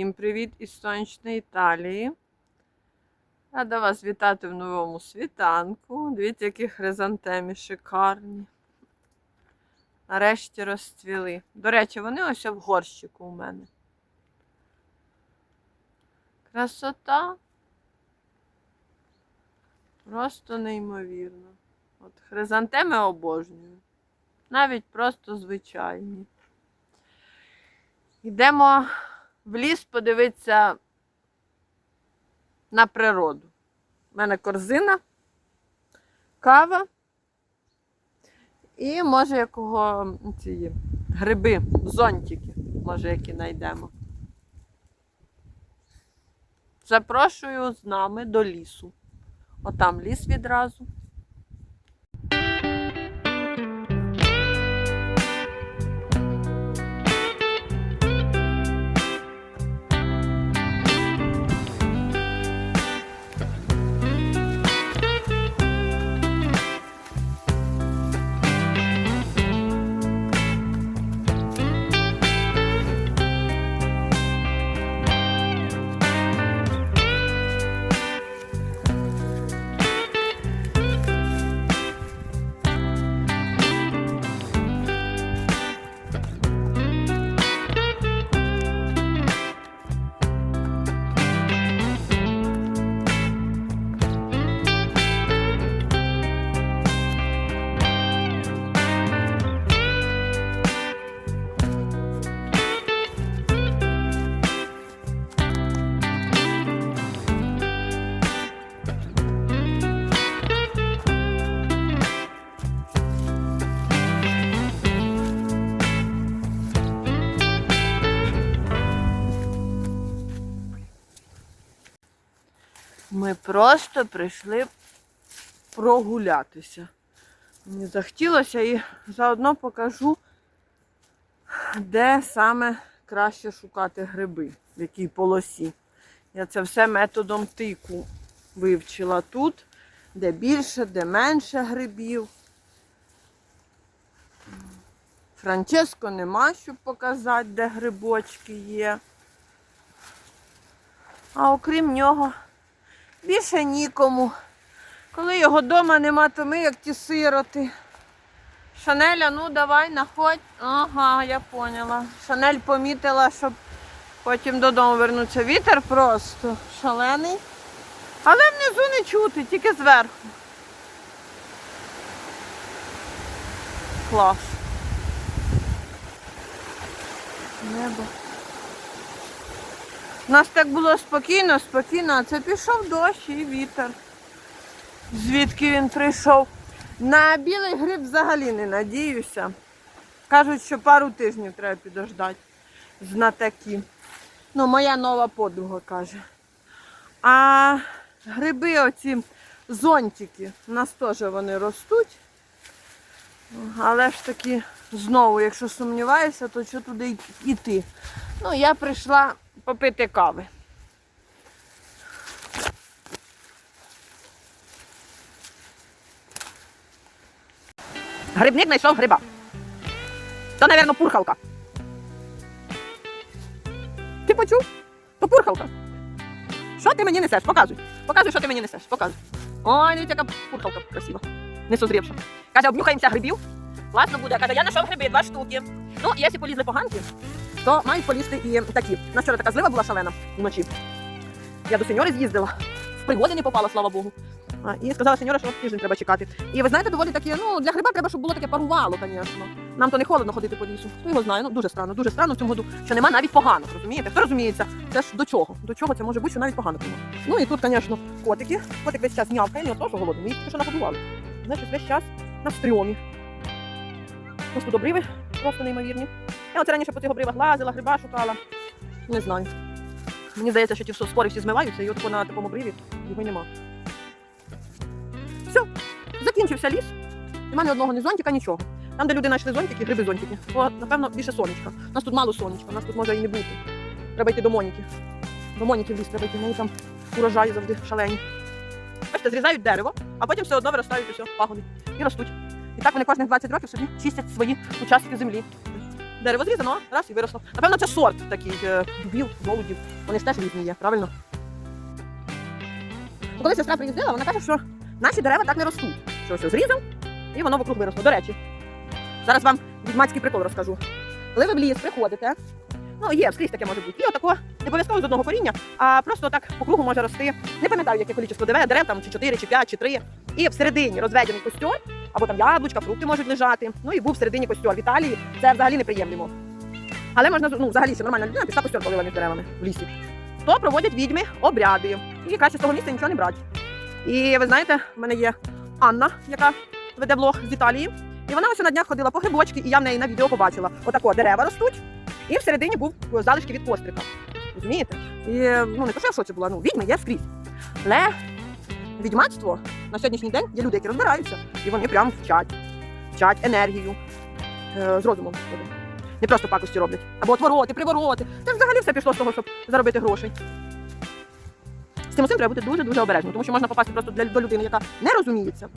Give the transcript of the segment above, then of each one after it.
Всім привіт із сонячної Італії. Рада вас вітати в новому світанку. Дивіться, які хризантеми шикарні. Нарешті розцвіли. До речі, вони ось в горщику у мене. Красота. Просто неймовірно. От хризантеми обожнюю. Навіть просто звичайні. Йдемо в ліс подивитися на природу. У мене корзина, кава і може якого ці гриби, зонтики, може, які знайдемо. Запрошую з нами до лісу. Отам ліс відразу. Ми просто прийшли прогулятися. Мені захотілося і заодно покажу, де саме краще шукати гриби, в якій полосі. Я це все методом тику вивчила тут, де більше, де менше грибів. Франческо нема, щоб показати, де грибочки є. А окрім нього, більше нікому. Коли його вдома нема, то ми як ті сироти. Шанеля, ну давай, находь. Ага, я поняла. Шанель помітила, щоб потім додому вернутися. Вітер просто шалений. Але внизу не чути, тільки зверху. Клас. Небо. У нас так було спокійно, спокійно, а це пішов дощ і вітер. Звідки він прийшов? На білий гриб взагалі не надіюся. Кажуть, що пару тижнів треба підождати. Знатаки. Ну, моя нова подруга каже. А гриби оці зонтики, у нас теж вони ростуть. Але ж таки, знову, якщо сумніваюся, то що туди йти? Ну, я прийшла попити кави. Грибник знайшов гриба. То, мабуть, пурхалка. Ти почув? То пурхалка. Що ти мені несеш? Показуй. Показуй, що ти мені несеш. Показуй. Ой, дивіться, яка пурхалка красива. Не созрівша. Каже, обнюхаємося грибів. Класно буде. Каже, я знайшов гриби, два штуки. Ну, якщо полізли поганки, то мають полізти і такі. У нас вчора така злива була шалена вночі. Я до сеньори з'їздила. В пригоди не попала, слава Богу. І сказала сеньора, що тиждень треба чекати. І ви знаєте, доволі таке, ну, для гриба треба, щоб було таке парувало, звісно. Нам то не холодно ходити по лісу. Хто його знає? Ну, дуже странно, дуже странно в цьому году, що нема навіть погано, розумієте? Хто розуміється? Це ж до чого? До чого це може бути, що навіть погано тому. Ну і тут, звісно, котики. Котик весь час нявкає, не теж голодний. Що нагодували. Значить, весь час на стрьомі. Обриви просто неймовірні. Я оце раніше по цих обривах лазила, гриба шукала. Не знаю. Мені здається, що ті спори всі змиваються, і от на такому обриві його нема. Все, закінчився ліс. Нема ні одного ні зонтика, нічого. Там, де люди знайшли зонтики, гриби зонтики, то, напевно, більше сонечка. У нас тут мало сонечка, у нас тут може і не бути. Треба йти до Моніки. До Моніки в ліс треба йти, неї там урожаї завжди шалені. Бачите, зрізають дерево, а потім все одно виростають усе, пагони. І ростуть. І так вони кожних 20 років собі чистять свої участки землі. дерево зрізано, раз і виросло. Напевно, це сорт такий е, дубів, голудів. Вони ж теж різні є, правильно? Коли сестра приїздила, вона каже, що наші дерева так не ростуть. Що ось зрізав, і воно вокруг виросло. До речі, зараз вам відьмацький прикол розкажу. Коли ви в ліс приходите, ну є, скрізь таке може бути. І отако, не обов'язково з одного коріння, а просто так по кругу може рости. Не пам'ятаю, яке кількість дерев, дерев там чи 4, чи 5, чи 3. І всередині розведений костюр, або там яблучка, фрукти можуть лежати. Ну і був всередині костюр. В Італії це взагалі неприємлемо. Але можна ну, взагалі ще нормальна людина пішла костюр поливаний з деревами в лісі. То проводять відьми обряди. І краще з того місця нічого не брати. І ви знаєте, в мене є Анна, яка веде блог з Італії. І вона ось на днях ходила по грибочки, і я в неї на відео побачила. Отако дерева ростуть, і всередині був залишки від кострика. Розумієте? І ну не то, що я в шоці була, ну відьми є скрізь. Але відьмацтво на сьогоднішній день є люди, які розбираються, і вони прям вчать, вчать енергію е, з розумом. Не просто пакості роблять. Або отвороти, привороти. Це взагалі все пішло з того, щоб заробити грошей. З цим усім треба бути дуже-дуже обережним, тому що можна попасти просто для, до людини, яка не розуміється.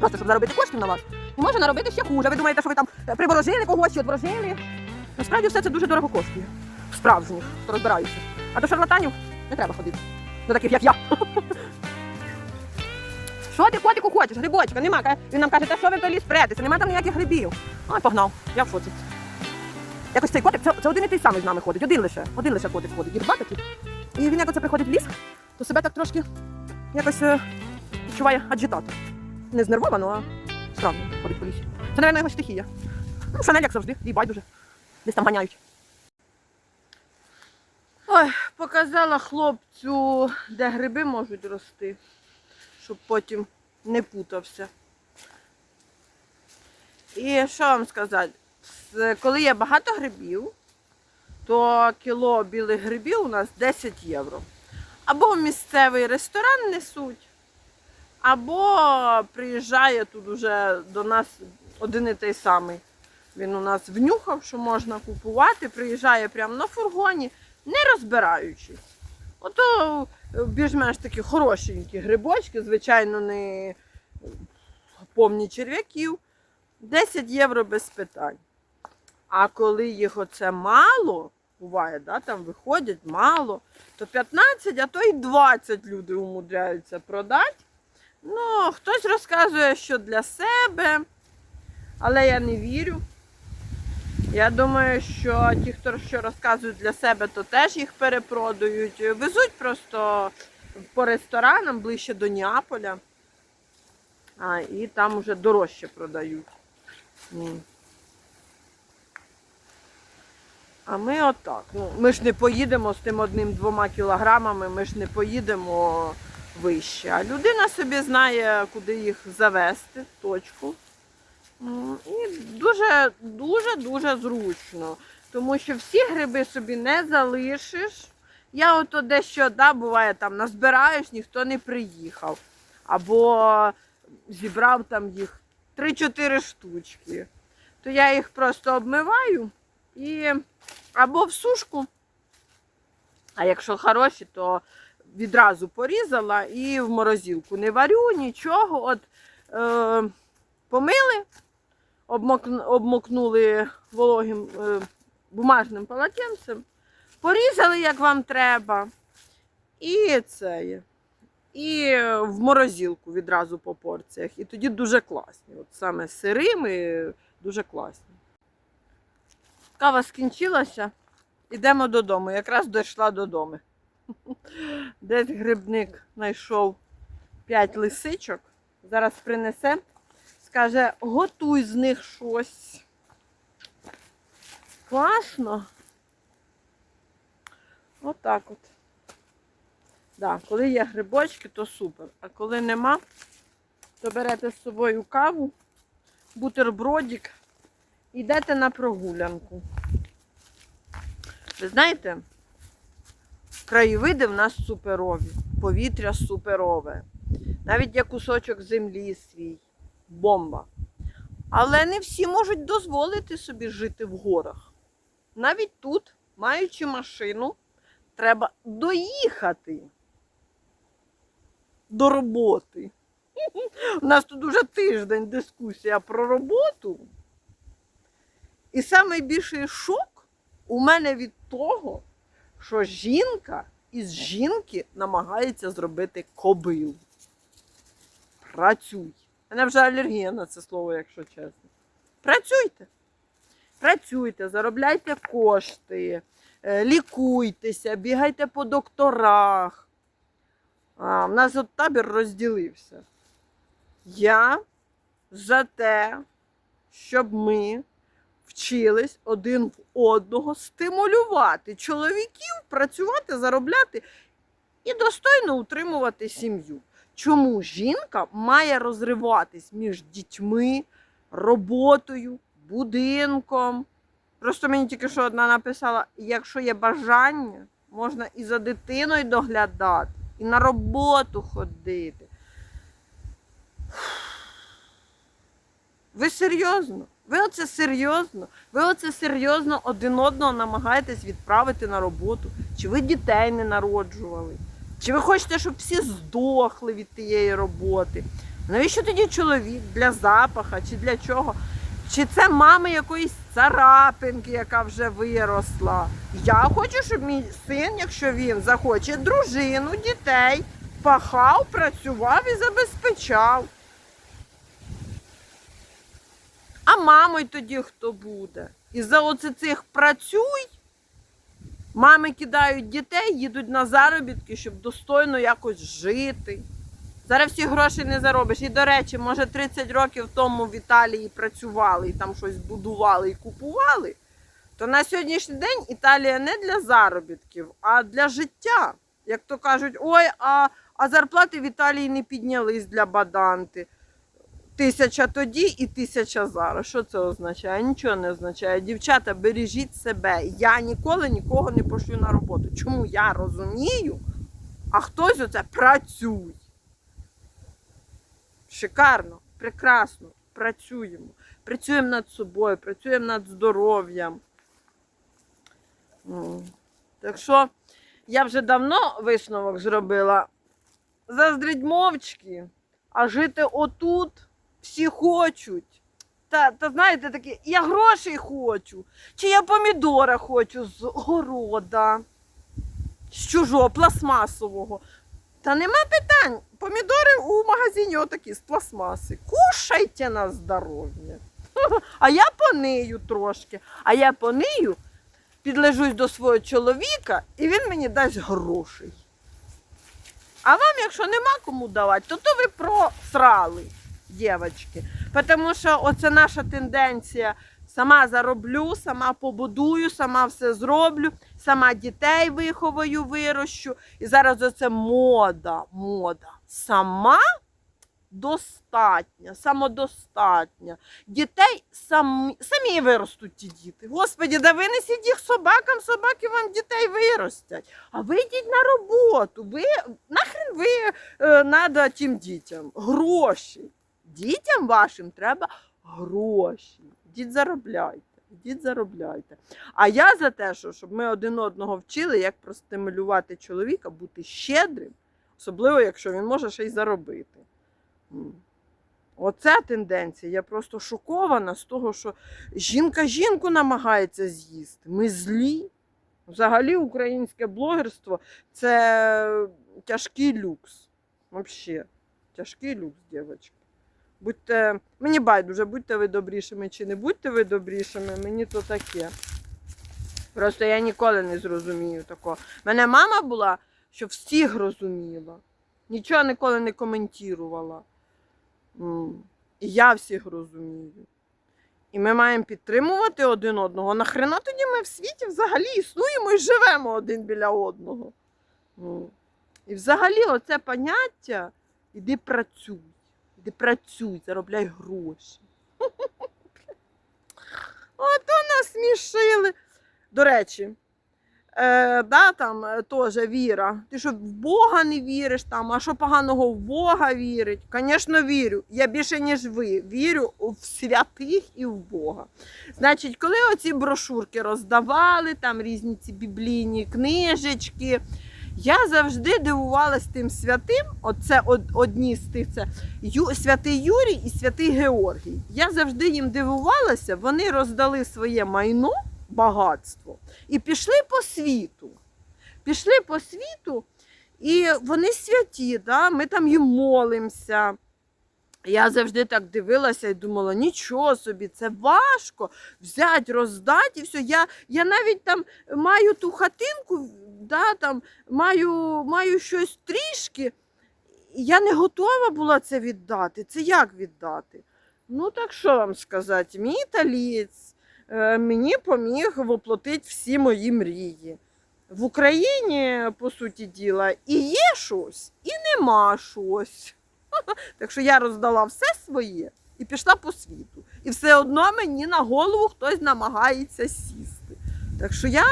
Просто щоб заробити коштів на вас. І може наробити ще хуже. Ви думаєте, що ви там е, приворожили когось чи отворожили. Насправді все це дуже дорого коштує. Справжніх, хто розбираються. А до шарлатанів не треба ходити. До таких, як я. Що ти котику хочеш? Грибочка, нема. Він нам каже, та що ви в ліс претеся, нема там ніяких грибів. Ой, погнав, я в шоці. Якось цей котик, це, це один і той самий з нами ходить, один лише, один лише котик ходить. Є два такі. І він як оце приходить в ліс, то себе так трошки якось е, відчуває аджитатор. Не знервовано, а справно ходить по лісі. Це, мабуть, його стихія. Ну, шанель, як завжди, їй байдуже. Десь там ганяють. Ой, показала хлопцю, де гриби можуть рости, щоб потім не путався. І що вам сказати? Коли є багато грибів, то кіло білих грибів у нас 10 євро. Або місцевий ресторан несуть, або приїжджає тут уже до нас один і той самий. Він у нас внюхав, що можна купувати, приїжджає прямо на фургоні не розбираючись. Ото більш-менш такі хорошенькі грибочки, звичайно, не повні черв'яків. 10 євро без питань. А коли їх оце мало, буває, да, там виходять мало, то 15, а то й 20 люди умудряються продати. Ну, хтось розказує, що для себе, але я не вірю. Я думаю, що ті, хто що розказують для себе, то теж їх перепродають. Везуть просто по ресторанам ближче до Неаполя. А, і там вже дорожче продають. А ми отак. Ну, ми ж не поїдемо з тим одним-двома кілограмами, ми ж не поїдемо вище. А людина собі знає, куди їх завести, точку. І дуже, дуже, дуже зручно. Тому що всі гриби собі не залишиш. Я ото дещо, да, буває, там назбираєш, ніхто не приїхав. Або зібрав там їх 3-4 штучки. То я їх просто обмиваю і або в сушку. А якщо хороші, то відразу порізала і в морозилку. Не варю нічого. От е, помили, обмокнули вологим е, бумажним полотенцем, порізали, як вам треба. І це. І в морозилку відразу по порціях. І тоді дуже класні. От саме сирими дуже класні. Кава скінчилася. Йдемо додому. Якраз дійшла додому. Десь грибник знайшов 5 лисичок. Зараз принесе. Скаже, готуй з них щось. Класно. Отак от. Да, коли є грибочки, то супер. А коли нема, то берете з собою каву, бутербродик, і йдете на прогулянку. Ви знаєте, краєвиди в нас суперові, повітря суперове. Навіть є кусочок землі свій, бомба. Але не всі можуть дозволити собі жити в горах. Навіть тут, маючи машину, треба доїхати до роботи. У нас тут уже тиждень дискусія про роботу. І найбільший шок у мене від того, що жінка із жінки намагається зробити кобилу. Працюй. У мене вже алергія на це слово, якщо чесно. Працюйте. Працюйте, заробляйте кошти, е, лікуйтеся, бігайте по докторах. А, в нас от табір розділився. Я за те, щоб ми вчились один в одного стимулювати чоловіків працювати, заробляти і достойно утримувати сім'ю. Чому жінка має розриватись між дітьми, роботою, будинком? Просто мені тільки що одна написала: якщо є бажання, можна і за дитиною доглядати, і на роботу ходити. Ви серйозно? Ви оце серйозно? Ви оце серйозно один одного намагаєтесь відправити на роботу? Чи ви дітей не народжували? Чи ви хочете, щоб всі здохли від тієї роботи? Навіщо тоді чоловік? Для запаха чи для чого? Чи це мами якоїсь царапинки, яка вже виросла? Я хочу, щоб мій син, якщо він захоче дружину, дітей, пахав, працював і забезпечав. А мамою тоді хто буде? І за оце цих працюй. Мами кидають дітей, їдуть на заробітки, щоб достойно якось жити. Зараз всі гроші не заробиш. І, до речі, може 30 років тому в Італії працювали і там щось будували і купували. То на сьогоднішній день Італія не для заробітків, а для життя. Як то кажуть, ой, а, а зарплати в Італії не піднялись для баданти. Тисяча тоді і тисяча зараз. Що це означає? Нічого не означає. Дівчата, бережіть себе. Я ніколи нікого не пошлю на роботу. Чому я розумію, а хтось оце працює. Шикарно, прекрасно, працюємо. Працюємо над собою, працюємо над здоров'ям. Так що я вже давно висновок зробила. Заздріть мовчки, а жити отут всі хочуть. Та, та знаєте, таке, я грошей хочу, чи я помідора хочу з города, з чужого, пластмасового. Та нема питань. Помідори у магазині отакі з пластмаси. Кушайте на здоров'я. А я понию трошки. А я понию, підлежусь до свого чоловіка, і він мені дасть грошей. А вам, якщо нема кому давати, то то ви просрали, дівчатки. Тому що оце наша тенденція. Сама зароблю, сама побудую, сама все зроблю, сама дітей виховаю, вирощу. І зараз оце мода, мода. Сама достатня, самодостатня. Дітей самі, самі виростуть ті діти. Господі, да винесіть їх собакам, собаки вам дітей виростять. А ви йдіть на роботу. Ви нахрен ви надо тим дітям? Гроші. Дітям вашим треба гроші. Ідіть заробляйте. Ідіть заробляйте. А я за те, що, щоб ми один одного вчили, як простимулювати чоловіка, бути щедрим, особливо, якщо він може ще й заробити. М. Оця тенденція. Я просто шокована з того, що жінка жінку намагається з'їсти. Ми злі. Взагалі, українське блогерство це тяжкий люкс. Взагалі, тяжкий люкс, дівчатки. Будьте, мені байдуже, будьте ви добрішими чи не будьте ви добрішими, мені то таке. Просто я ніколи не зрозумію такого. Мене мама була, що всіх розуміла. Нічого ніколи не коментувала. І я всіх розумію. І ми маємо підтримувати один одного. Нахрена тоді ми в світі взагалі існуємо і живемо один біля одного. І взагалі оце поняття іди працюй. Іди працюй, заробляй гроші. Ото нас смішили. До речі, е, да, там е, теж віра. Ти що в Бога не віриш, там, а що поганого в Бога вірить? Звісно, вірю. Я більше, ніж ви. Вірю в святих і в Бога. Значить, коли оці брошурки роздавали, там різні ці біблійні книжечки, Я завжди дивувалась тим святим. Оце од- одні з тих це Ю, святий Юрій і святий Георгій. Я завжди їм дивувалася. Вони роздали своє майно, багатство і пішли по світу. Пішли по світу, і вони святі, да? ми там їм молимося. Я завжди так дивилася і думала, нічого собі, це важко взяти, роздати і все. Я, я навіть там маю ту хатинку, да, там, маю, маю щось трішки. Я не готова була це віддати. Це як віддати? Ну, так що вам сказати, мій італієць е, мені поміг воплотити всі мої мрії. В Україні, по суті діла, і є щось, і нема щось. Так що я роздала все своє і пішла по світу. І все одно мені на голову хтось намагається сісти. Так що я,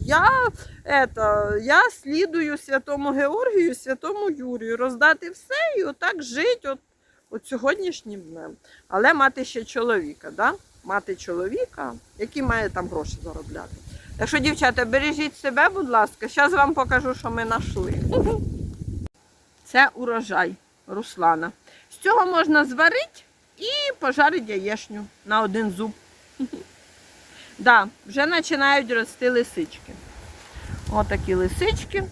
я, это, я слідую святому Георгію, святому Юрію, роздати все і отак жити от, от сьогоднішнім днем. Але мати ще чоловіка, да? мати чоловіка, який має там гроші заробляти. Так що, дівчата, бережіть себе, будь ласка. Зараз вам покажу, що ми знайшли. Це урожай Руслана. З цього можна зварити і пожарити яєшню на один зуб. Да, вже починають рости лисички. Отакі лисички.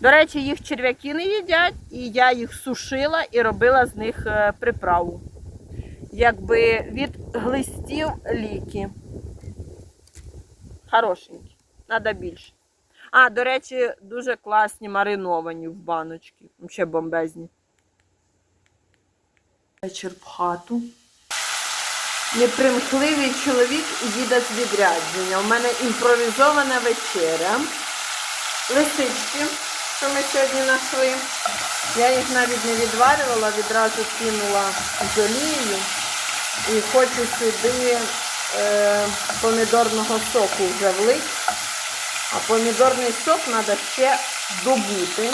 До речі, їх черв'яки не їдять, і я їх сушила і робила з них е, приправу. Якби від глистів ліки. Хорошенькі. Треба більше. А, до речі, дуже класні мариновані в баночки. Взагалі бомбезні. Вечір в хату. Непримхливий чоловік і діда з відрядження. У мене імпровізована вечеря. Лисички, що ми сьогодні знайшли. Я їх навіть не відварювала, відразу кинула з олією. І хочу сюди е, помідорного соку вже влити. А помідорний сок треба ще добути.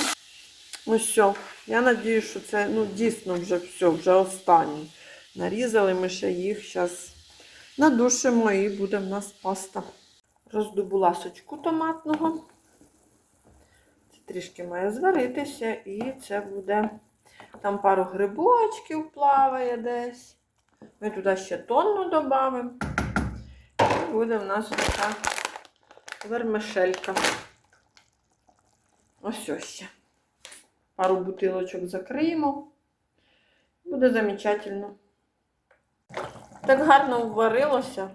Ну все, я сподіваюся, що це ну, дійсно вже все, вже останнє. Нарізали ми ще їх, зараз надушимо і буде в нас паста. Роздобу ласочку томатного. Це трішки має зваритися і це буде. Там пару грибочків плаває десь. Ми туди ще тонну додамо. І буде в нас така вермишелька. Ось ось ще. Пару бутилочок закриємо. Буде замечательно. Так гарно вварилося,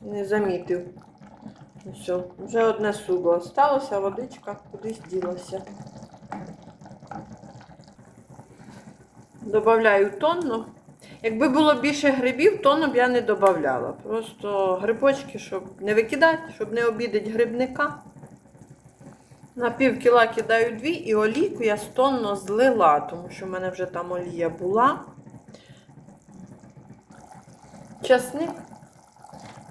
не замітив. Все, вже одне суго осталося, водичка кудись ділася. Добавляю тонну. Якби було більше грибів, тонну б я не додавала. Просто грибочки, щоб не викидати, щоб не обідати грибника. На пів кіла кидаю дві і олійку я стонно злила, тому що в мене вже там олія була. Часник,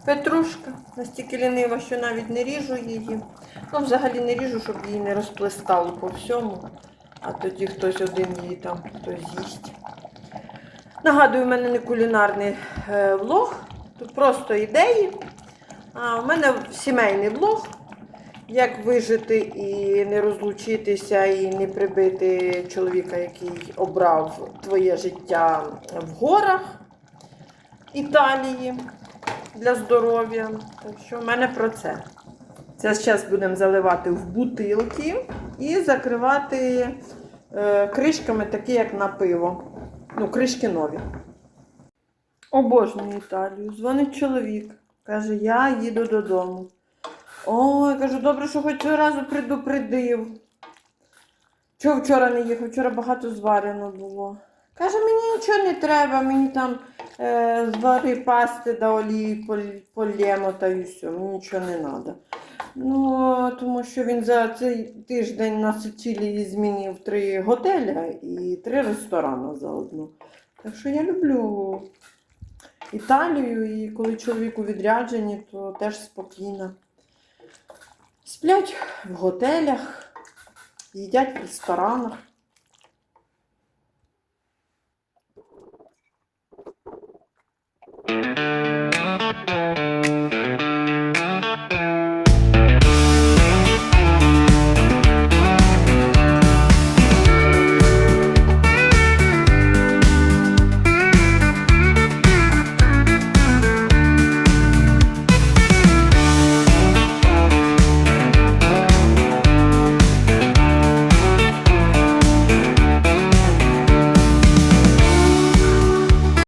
петрушка. Настільки лінива, що навіть не ріжу її. Ну, взагалі не ріжу, щоб її не розплескало по всьому. А тоді хтось один її там хтось з'їсть. Нагадую, в мене не кулінарний е, влог, тут просто ідеї. А в мене сімейний влог. Як вижити і не розлучитися, і не прибити чоловіка, який обрав твоє життя в горах Італії для здоров'я. Так що в мене про це. Це зараз будемо заливати в бутилки і закривати е, кришками, такі як на пиво. Ну, кришки нові. Обожнюю Італію. Дзвонить чоловік. Каже, я їду додому. Ой, кажу, добре, що хоч цього разу предупредив. Чого вчора не їхав? Вчора багато зварено було. Каже, мені нічого не треба, мені там е, звари пасти да олії пол- полємо та і все, мені нічого не треба. Ну, тому що він за цей тиждень на Сицилії змінив три готеля і три ресторани заодно. Так що я люблю Італію, і коли чоловік у відрядженні, то теж спокійно. Сплять в готелях, їдять в ресторанах.